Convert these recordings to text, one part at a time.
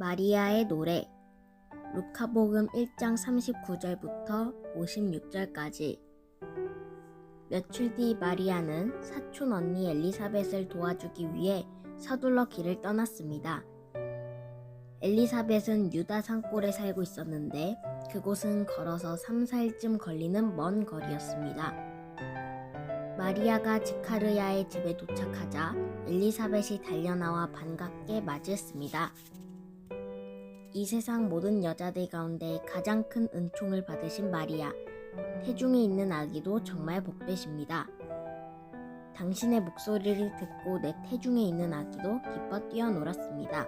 마리아의 노래 루카복음 1장 39절부터 56절까지 며칠 뒤 마리아는 사촌 언니 엘리사벳을 도와주기 위해 서둘러 길을 떠났습니다. 엘리사벳은 유다 산골에 살고 있었는데 그곳은 걸어서 3, 4일쯤 걸리는 먼 거리였습니다. 마리아가 지카르야의 집에 도착하자 엘리사벳이 달려나와 반갑게 맞이했습니다. 이 세상 모든 여자들 가운데 가장 큰 은총을 받으신 마리아, 태중에 있는 아기도 정말 복되십니다. 당신의 목소리를 듣고 내 태중에 있는 아기도 기뻐 뛰어놀았습니다.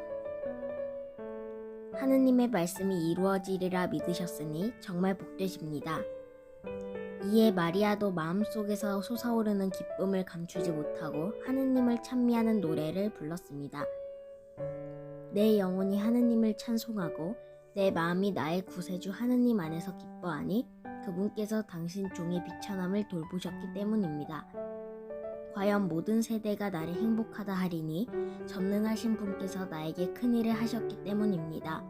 하느님의 말씀이 이루어지리라 믿으셨으니 정말 복되십니다. 이에 마리아도 마음속에서 솟아오르는 기쁨을 감추지 못하고 하느님을 찬미하는 노래를 불렀습니다. 내 영혼이 하느님을 찬송하고 내 마음이 나의 구세주 하느님 안에서 기뻐하니 그분께서 당신 종의 비천함을 돌보셨기 때문입니다. 과연 모든 세대가 나를 행복하다 하리니 전능하신 분께서 나에게 큰 일을 하셨기 때문입니다.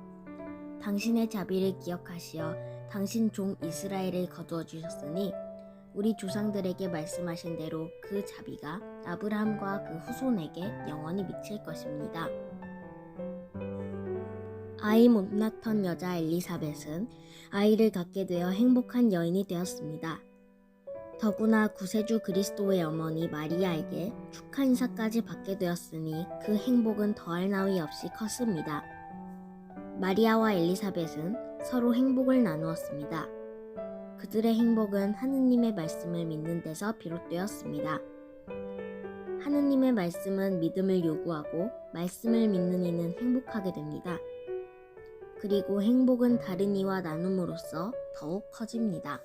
당신의 자비를 기억하시어 당신 종 이스라엘을 거두어 주셨으니 우리 조상들에게 말씀하신 대로 그 자비가 아브라함과 그 후손에게 영원히 미칠 것입니다. 아이 못 낳던 여자 엘리사벳은 아이를 갖게 되어 행복한 여인이 되었습니다. 더구나 구세주 그리스도의 어머니 마리아에게 축하 인사까지 받게 되었으니 그 행복은 더할 나위 없이 컸습니다. 마리아와 엘리사벳은 서로 행복을 나누었습니다. 그들의 행복은 하느님의 말씀을 믿는 데서 비롯되었습니다. 하느님의 말씀은 믿음을 요구하고 말씀을 믿는 이는 행복하게 됩니다. 그리고 행복은 다른 이와 나눔으로써 더욱 커집니다.